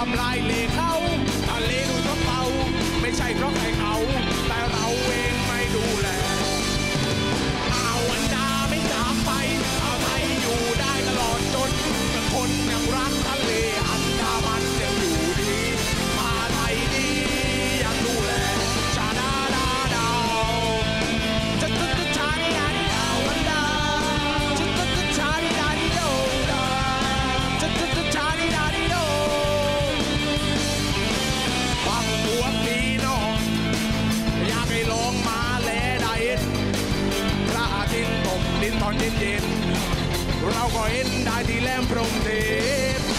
I'm lightning ดินตอนเย็นเย็นเราก็เห็นได้ที่แหลมพรหมเทพ